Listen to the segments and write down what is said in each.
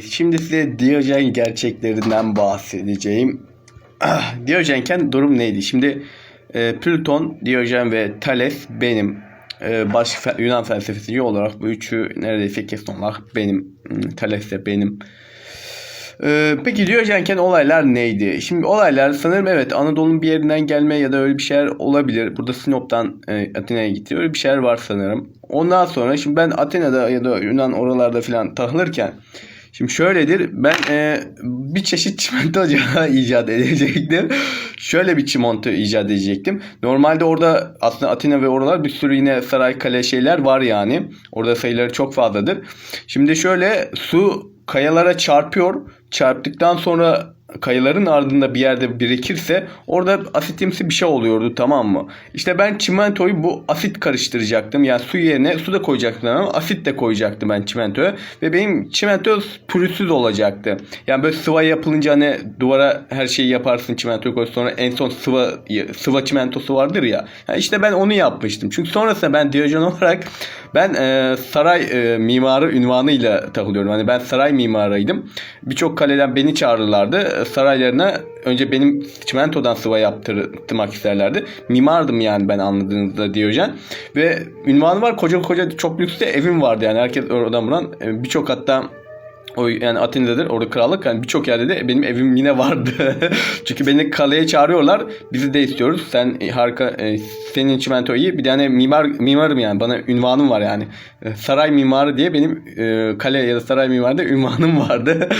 Şimdi size Diyojen gerçeklerinden bahsedeceğim. Ah, Diyojenken durum neydi? Şimdi e, Plüton, Diyojen ve Thales benim e, baş fe- Yunan felsefesi olarak bu üçü neredeyse kesin olarak benim. Hmm, Thales de benim. E, peki Diyojenken olaylar neydi? Şimdi olaylar sanırım evet Anadolu'nun bir yerinden gelme ya da öyle bir şeyler olabilir. Burada Sinop'tan e, Atina'ya gitti. Öyle bir şeyler var sanırım. Ondan sonra şimdi ben Atina'da ya da Yunan oralarda falan takılırken Şimdi şöyledir. Ben e, bir çeşit çimento icat edecektim. Şöyle bir çimento icat edecektim. Normalde orada aslında Atina ve oralar bir sürü yine saray kale şeyler var yani. Orada sayıları çok fazladır. Şimdi şöyle su kayalara çarpıyor. Çarptıktan sonra kayaların ardında bir yerde birikirse orada asitimsi bir şey oluyordu tamam mı? İşte ben çimentoyu bu asit karıştıracaktım. Yani su yerine su da koyacaktım ama asit de koyacaktım ben çimentoya. Ve benim çimento pürüzsüz olacaktı. Yani böyle sıva yapılınca hani duvara her şeyi yaparsın çimentoyu koy sonra en son sıva sıva çimentosu vardır ya. Yani işte ben onu yapmıştım. Çünkü sonrasında ben Diyojen olarak ben e, saray e, mimarı ünvanıyla takılıyorum. Hani ben saray mimarıydım. Birçok kaleden beni çağırırlardı. Saraylarına önce benim çimentodan sıva yaptırmak isterlerdi. Mimardım yani ben anladığınızda Diyojen. Ve ünvanı var. Koca koca çok lüks de evim vardı yani. Herkes oradan buradan. E, Birçok hatta o yani Atina'dadır orada krallık yani birçok yerde de benim evim yine vardı. Çünkü beni kaleye çağırıyorlar. Bizi de istiyoruz. Sen harika e, senin çimento iyi. Bir tane mimar mimarım yani. Bana ünvanım var yani. E, Saray mimarı diye benim e, kale ya da saray mimarı ünvanım vardı.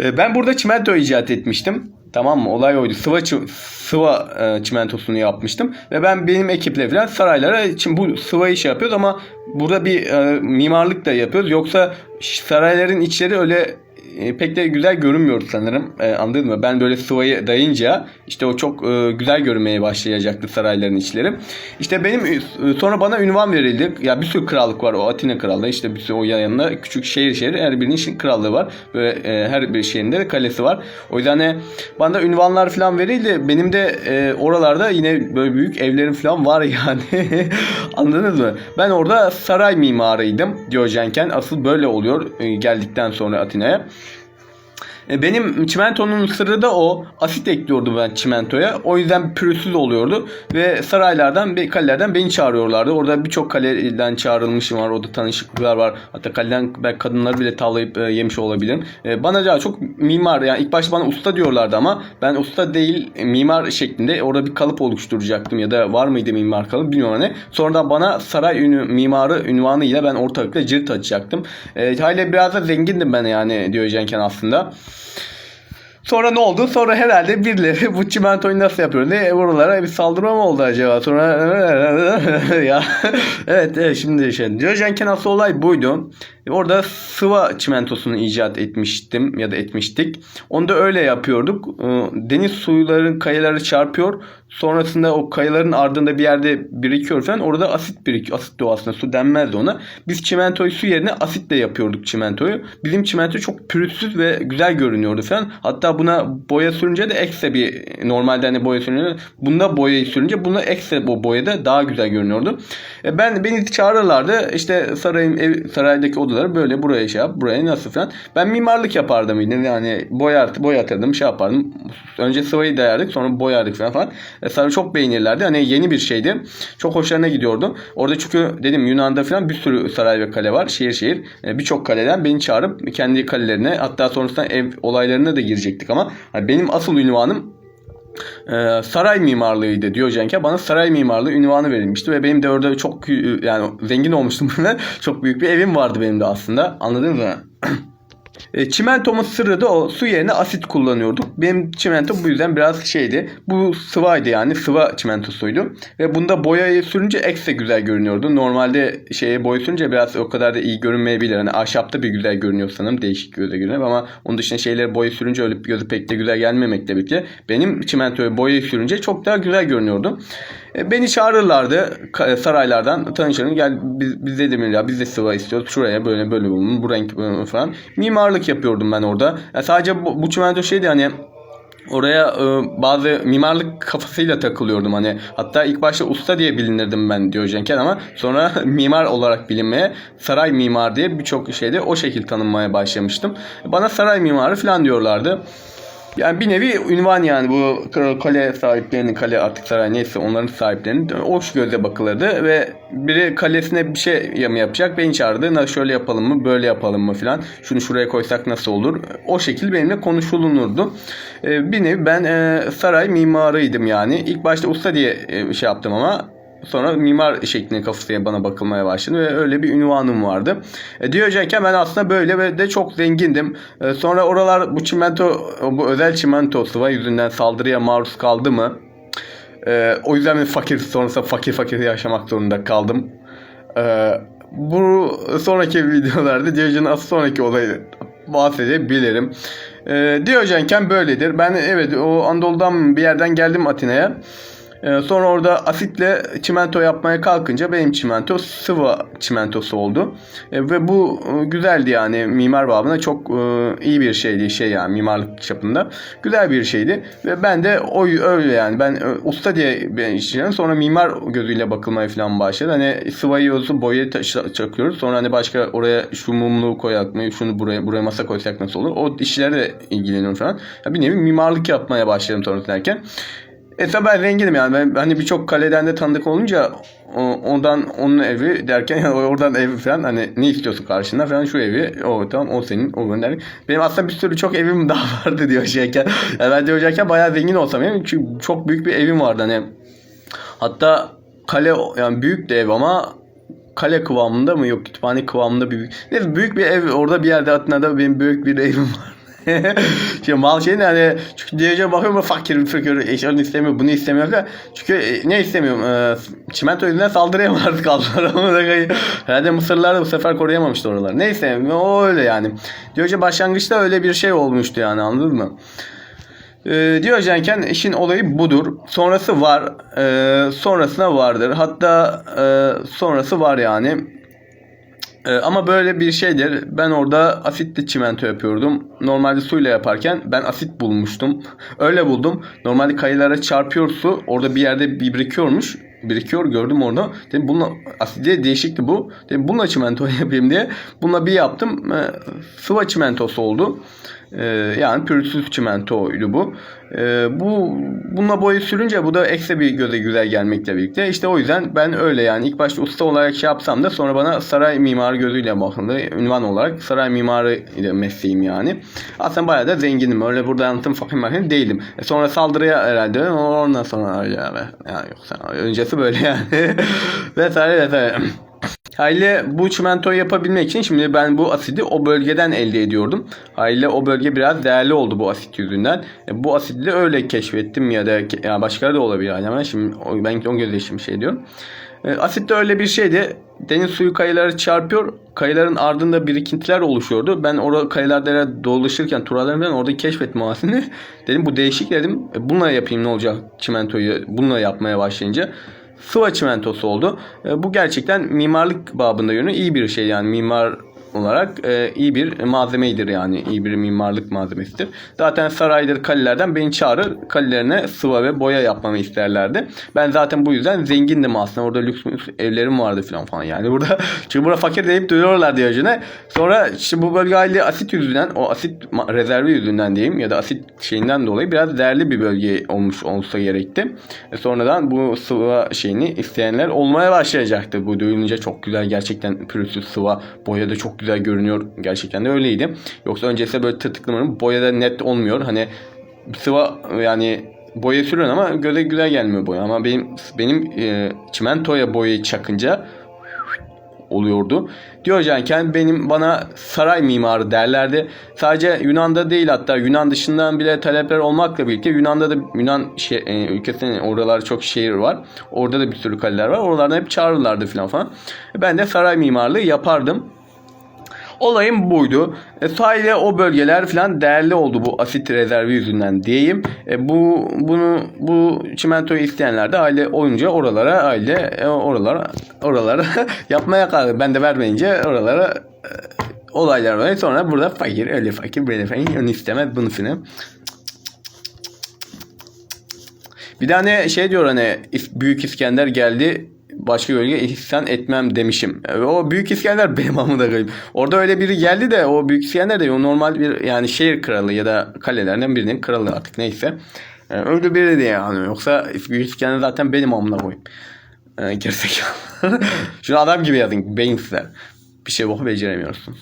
E, ben burada çimento icat etmiştim. Tamam mı? Olay oydu. Sıva sıva e, çimentosunu yapmıştım ve ben benim ekiple falan saraylara için bu sıvayı şey yapıyoruz ama burada bir e, mimarlık da yapıyoruz. Yoksa sarayların içleri öyle e, pek de güzel görünmüyor sanırım. E, anladın mı? Ben böyle sıvayı dayınca işte o çok e, güzel görünmeye başlayacaktı sarayların içleri. İşte benim e, sonra bana ünvan verildi. Ya bir sürü krallık var. O Atina krallığı işte bir sürü o yanında küçük şehir şehir her birinin şi- krallığı var. Böyle e, her bir şehrinde de kalesi var. O yüzden hani bana da ünvanlar falan verildi. Benim de e, oralarda yine böyle büyük evlerim falan var yani. Anladınız mı? Ben orada saray mimarıydım Diyojenken. Asıl böyle oluyor e, geldikten sonra Atina'ya. E, Benim çimentonun sırrı da o. Asit ekliyordum ben çimentoya. O yüzden pürüzsüz oluyordu. Ve saraylardan, kalelerden beni çağırıyorlardı. Orada birçok kaleden çağrılmışım var. Orada tanışıklıklar var. Hatta kaleden ben kadınları bile tavlayıp e, yemiş olabilirim. E, bana daha çok mimar yani ilk başta bana usta diyorlardı ama ben usta değil mimar şeklinde orada bir kalıp oluşturacaktım ya da var mıydı mimar kalıp bilmiyorum hani. Sonradan bana saray ünü, mimarı ünvanıyla ben ortalıkta cirit açacaktım. E, hala biraz da zengindim ben yani Diyojenken aslında. Sonra ne oldu? Sonra herhalde birileri bu çimentoyu nasıl yapıyor diye oralara bir saldırma mı oldu acaba? Sonra ya evet, evet şimdi şey Diyojenken asıl olay buydu. Orada sıva çimentosunu icat etmiştim ya da etmiştik. Onu da öyle yapıyorduk. Ee, Deniz suyların kayaları çarpıyor. Sonrasında o kayaların ardında bir yerde birikiyor falan. Orada asit birikiyor. Asit de aslında su denmezdi ona. Biz çimentoyu su yerine asitle yapıyorduk çimentoyu. Bizim çimento çok pürüzsüz ve güzel görünüyordu falan. Hatta buna boya sürünce de ekstra bir normalde hani boya sürünce bunda boyayı sürünce buna ekstra bu boyada daha güzel görünüyordu. E ben beni çağırırlardı. İşte sarayın ev, saraydaki odaları böyle buraya şey yap, buraya nasıl falan. Ben mimarlık yapardım yine. Yani boyar, boyatırdım, şey yapardım. Önce sıvayı dayardık, sonra boyardık falan falan. E, sarı çok beğenirlerdi. Hani yeni bir şeydi. Çok hoşlarına gidiyordu. Orada çünkü dedim Yunan'da falan bir sürü saray ve kale var. Şehir şehir. E, Birçok kaleden beni çağırıp kendi kalelerine hatta sonrasında ev olaylarına da girecektik ama hani benim asıl ünvanım e, saray mimarlığıydı Diyojenke. Bana saray mimarlığı ünvanı verilmişti ve benim de orada çok yani zengin olmuştum. çok büyük bir evim vardı benim de aslında. Anladınız mı? E, çimentomun sırrı o su yerine asit kullanıyorduk. Benim çimento bu yüzden biraz şeydi. Bu sıvaydı yani sıva çimentosuydu. Ve bunda boyayı sürünce ekstra güzel görünüyordu. Normalde şeye boya sürünce biraz o kadar da iyi görünmeyebilir. Hani ahşapta bir güzel görünüyor sanırım. Değişik göze görünüyor ama onun dışında şeyleri boya sürünce öyle gözü pek de güzel gelmemekle birlikte. Benim çimentoya boyayı sürünce çok daha güzel görünüyordu. E, Beni çağırırlardı ka- saraylardan tanışırım gel biz, biz dedim ya biz de sıva istiyoruz şuraya böyle böyle bu renk böyle falan mimarlık yapıyordum ben orada yani sadece bu, bu çimento şeydi hani Oraya e, bazı mimarlık kafasıyla takılıyordum hani. Hatta ilk başta usta diye bilinirdim ben Diyojenken ama sonra mimar olarak bilinmeye saray mimar diye birçok şeyde o şekil tanınmaya başlamıştım. Bana saray mimarı falan diyorlardı. Yani bir nevi ünvan yani bu kale sahiplerinin kale artık saray neyse onların sahiplerinin hoş göze bakılırdı ve biri kalesine bir şey mi yapacak beni çağırdı. Na şöyle yapalım mı böyle yapalım mı filan şunu şuraya koysak nasıl olur o şekil benimle konuşulunurdu. Ee, bir nevi ben e, saray mimarıydım yani ilk başta usta diye e, şey yaptım ama Sonra mimar şeklinde kafasına bana bakılmaya başladı ve öyle bir ünvanım vardı. E, Diyojenken ben aslında böyle ve de çok zengindim. E, sonra oralar bu çimento, bu özel çimento sıva yüzünden saldırıya maruz kaldı mı? E, o yüzden ben fakir sonrasında fakir fakir yaşamak zorunda kaldım. E, bu sonraki videolarda Diyojen'in az sonraki olayı bahsedebilirim. E, Diyojenken böyledir. Ben evet o Anadolu'dan bir yerden geldim Atina'ya. Ee, sonra orada asitle çimento yapmaya kalkınca benim çimento sıvı çimentosu oldu. Ee, ve bu e, güzeldi yani mimar babına çok e, iyi bir şeydi şey yani mimarlık çapında. Güzel bir şeydi ve ben de o öyle yani ben e, usta diye ben işleyeceğim sonra mimar gözüyle bakılmaya falan başladı. Hani sıvayıyoruz boyayı çakıyoruz sonra hani başka oraya şu mumluğu koyak mı şunu buraya buraya masa koysak nasıl olur o işlerle ilgileniyorum falan. Bir nevi mimarlık yapmaya başladım sonra derken. E tabi ben renginim yani. Ben, hani birçok kaleden de tanıdık olunca ondan onun evi derken yani oradan ev falan hani ne istiyorsun karşında falan şu evi o tamam o senin o gönderdik. Benim aslında bir sürü çok evim daha vardı diyor şeyken. Yani ben diyor şeyken bayağı zengin olsam yani çünkü çok büyük bir evim vardı hani. Hatta kale yani büyük de ev ama kale kıvamında mı yok kütüphane kıvamında bir neyse büyük bir ev orada bir yerde Atina'da benim büyük bir evim var. Şimdi mal şey hani çünkü diyeceğim bakıyorum fakir fakir eşyalarını istemiyor bunu istemiyor da çünkü e, ne istemiyorum e, çimento yüzünden saldırıya maruz kaldılar herhalde Mısırlılar da bu sefer koruyamamıştı oraları neyse o öyle yani Diyojen başlangıçta öyle bir şey olmuştu yani anladın mı? E, Diyojenken işin olayı budur. Sonrası var. E, sonrasına vardır. Hatta e, sonrası var yani. Ee, ama böyle bir şeydir. Ben orada asitli çimento yapıyordum. Normalde suyla yaparken ben asit bulmuştum. Öyle buldum. Normalde kayılara çarpıyor su. Orada bir yerde bir birikiyormuş. Birikiyor gördüm orada. Dedim bununla asidi değişikti bu. Dedim bununla çimento yapayım diye. Bununla bir yaptım. E, sıva çimentosu oldu. E, yani pürüzsüz çimentoydu bu. E, bu bununla boyu sürünce bu da ekstra bir göze güzel gelmekle birlikte. İşte o yüzden ben öyle yani ilk başta usta olarak şey yapsam da sonra bana saray mimarı gözüyle bakıldı. Ünvan olarak saray mimarı ile mesleğim yani. Aslında bayağı da zenginim. Öyle burada anlatım fakir makine değilim. E sonra saldırıya herhalde ondan sonra öyle yani. yani yoksa öncesi böyle yani. vesaire vesaire. Hayli bu çimentoyu yapabilmek için şimdi ben bu asidi o bölgeden elde ediyordum. Hayli o bölge biraz değerli oldu bu asit yüzünden. E, bu asidi de öyle keşfettim ya da yani başkaları da olabilir. Yani ama şimdi ben o gözle şimdi şey diyorum. E, asit de öyle bir şeydi. Deniz suyu kayaları çarpıyor. Kayaların ardında birikintiler oluşuyordu. Ben orada kayalarda dolaşırken turlarımdan orada keşfettim asini. dedim bu değişik dedim. E, bununla yapayım ne olacak çimentoyu bununla yapmaya başlayınca sıva çimentosu oldu. E, bu gerçekten mimarlık babında yönü iyi bir şey yani mimar olarak e, iyi bir malzemeydir yani. iyi bir mimarlık malzemesidir. Zaten saraydır, kalelerden beni çağırır. Kalelerine sıva ve boya yapmamı isterlerdi. Ben zaten bu yüzden zengindim aslında. Orada lüks, lüks evlerim vardı falan falan yani. Burada çünkü burada fakir deyip duruyorlar diyeceğine. Sonra işte bu bölge aile asit yüzünden, o asit rezervi yüzünden diyeyim ya da asit şeyinden dolayı biraz değerli bir bölge olmuş olsa gerekti. E sonradan bu sıva şeyini isteyenler olmaya başlayacaktı. Bu duyulunca çok güzel gerçekten pürüzsüz sıva boya da çok güzel görünüyor. Gerçekten de öyleydi. Yoksa öncesinde böyle tırtıklamıyorum. Boyada net olmuyor. Hani sıva yani boya sürüyorsun ama göze güzel gelmiyor boya. Ama benim benim e, çimentoya boyayı çakınca oluyordu. Diyojenken benim bana saray mimarı derlerdi. Sadece Yunan'da değil hatta Yunan dışından bile talepler olmakla birlikte Yunan'da da Yunan şey, e, ülkesinin oralar çok şehir var. Orada da bir sürü kaleler var. Oralardan hep çağırırlardı falan falan. Ben de saray mimarlığı yapardım. Olayım buydu. E, sahile o bölgeler falan değerli oldu bu asit rezervi yüzünden diyeyim. E, bu bunu bu çimentoyu isteyenler de aile oyunca oralara aile e, oralara oralara yapmaya kaldı. Ben de vermeyince oralara e, olaylar var. Sonra burada fakir öyle fakir böyle fakir onu istemez bunu filan. Bir tane şey diyor hani Büyük İskender geldi başka bölge ihsan etmem demişim. E, O Büyük İskender benim amına koyayım. Orada öyle biri geldi de o Büyük İskender de o normal bir yani şehir kralı ya da kalelerden birinin kralı artık neyse. E, öyle biri de yani. Yoksa Büyük İskender zaten benim amına koyayım. E, gerizekalı. Şunu adam gibi yazın beyinsizler. Bir şey boku beceremiyorsunuz.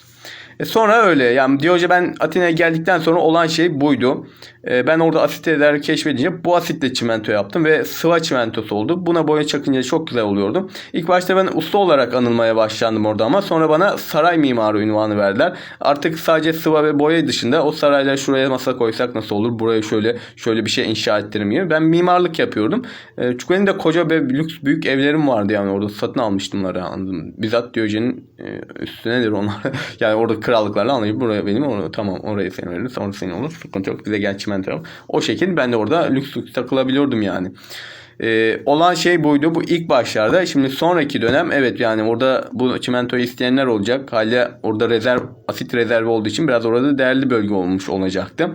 E sonra öyle yani Diyoje ben Atina'ya geldikten sonra olan şey buydu. E, ben orada asit eder keşfedince bu asitle çimento yaptım ve sıva çimentosu oldu. Buna boya çakınca çok güzel oluyordu. İlk başta ben usta olarak anılmaya başlandım orada ama sonra bana saray mimarı ünvanı verdiler. Artık sadece sıva ve boya dışında o saraylar şuraya masa koysak nasıl olur? Buraya şöyle şöyle bir şey inşa ettirim gibi. Ben mimarlık yapıyordum. E, çünkü benim de koca ve lüks büyük evlerim vardı yani orada satın almıştım onları anladım. Bizzat Diyojen'in e, üstünedir onlar. yani orada krallıklarla anlayıp buraya benim tamam orayı sen verin sonra senin olur. Sıkıntı yok. Bize gel çimento yap. O şekilde ben de orada lüks lüks takılabiliyordum yani. Ee, olan şey buydu bu ilk başlarda. Şimdi sonraki dönem evet yani orada bu çimentoyu isteyenler olacak. Hala orada rezerv asit rezervi olduğu için biraz orada değerli bölge olmuş olacaktı.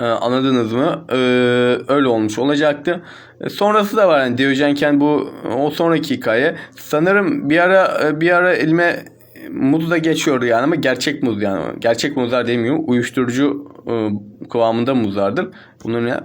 Ee, anladınız mı? Ee, öyle olmuş olacaktı. Ee, sonrası da var yani Diyojenken bu o sonraki hikaye. Sanırım bir ara bir ara elime muz da geçiyordu yani ama gerçek muz yani. Gerçek muzlar demiyorum. Uyuşturucu e, kıvamında muzlardır. Bunun ne?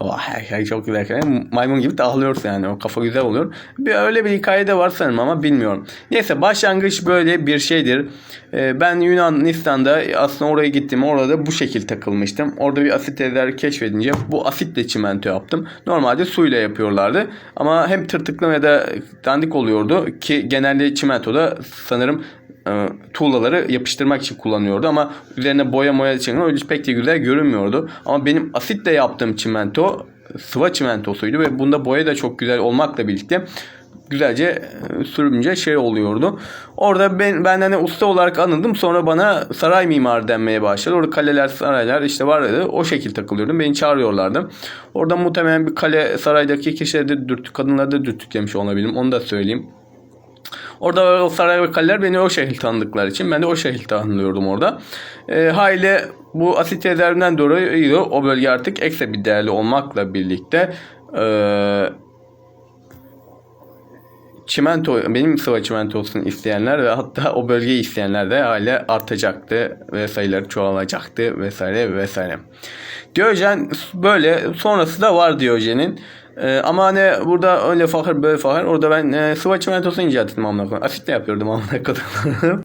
Oh, her şey çok güzel. Maymun gibi dağılıyorsun yani. O kafa güzel oluyor. Bir öyle bir hikaye de var sanırım ama bilmiyorum. Neyse başlangıç böyle bir şeydir. Ee, ben Yunanistan'da aslında oraya gittim. Orada bu şekil takılmıştım. Orada bir asit evler keşfedince bu asitle çimento yaptım. Normalde suyla yapıyorlardı. Ama hem tırtıklı ya da dandik oluyordu ki genelde çimentoda sanırım e, tuğlaları yapıştırmak için kullanıyordu ama üzerine boya moya için öyle pek de güzel görünmüyordu. Ama benim asitle yaptığım çimento sıva çimentosuydu ve bunda boya da çok güzel olmakla birlikte güzelce e, sürünce şey oluyordu. Orada ben ben hani usta olarak anıldım. Sonra bana saray mimarı denmeye başladı. Orada kaleler, saraylar işte vardı. O şekil takılıyordum. Beni çağırıyorlardı. Orada muhtemelen bir kale saraydaki kişileri de dürtük, kadınları da dürtüklemiş olabilirim. Onu da söyleyeyim. Orada o saray ve kaleler beni o şekilde tanıdıkları için ben de o şekilde tanınıyordum orada. E, hayli bu asit rezervinden dolayı o bölge artık ekstra bir değerli olmakla birlikte e, çimento benim sıva çimentosunu isteyenler ve hatta o bölgeyi isteyenler de hala artacaktı ve sayıları çoğalacaktı vesaire vesaire. Diyojen böyle sonrası da var Diyojen'in. Ee, ama hani burada öyle fakir böyle fakir orada ben e, sıva çimentosunu icat ettim amına koyayım. Asitle yapıyordum amına koyayım.